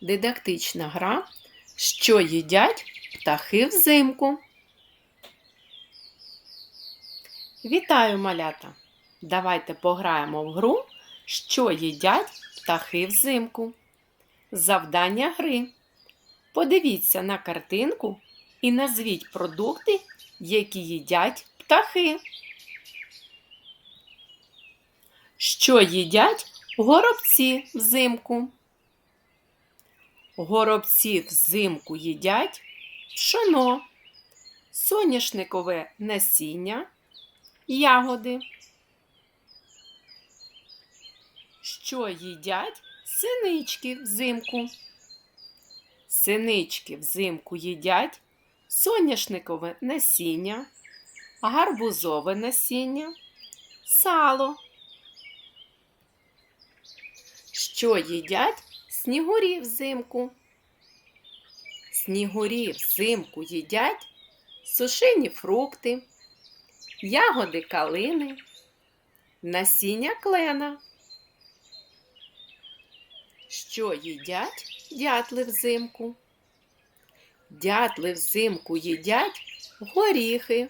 Дидактична гра, що їдять птахи взимку. Вітаю, малята! Давайте пограємо в гру, що їдять птахи взимку. Завдання гри. Подивіться на картинку і назвіть продукти, які їдять птахи. Що їдять горобці взимку? Горобці взимку їдять пшоно, соняшникове насіння, ягоди. Що їдять синички взимку? Синички взимку їдять соняшникове насіння, гарбузове насіння, сало. Що їдять снігурі взимку? Снігурі взимку їдять сушені фрукти, ягоди калини, насіння клена. Що їдять дятли взимку? Дятли взимку їдять горіхи,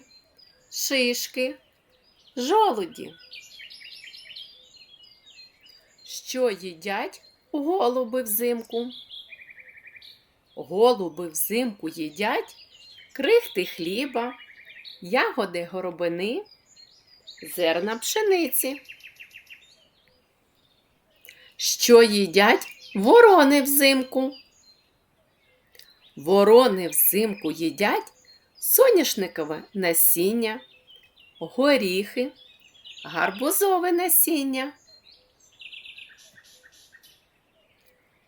шишки, жолуді. Що їдять голуби взимку? Голуби взимку їдять крихти хліба, ягоди горобини, зерна пшениці. Що їдять ворони взимку? Ворони взимку їдять соняшникове насіння, горіхи, гарбузове насіння.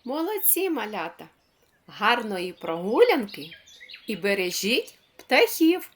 Молодці малята! Гарної прогулянки і бережіть птахів!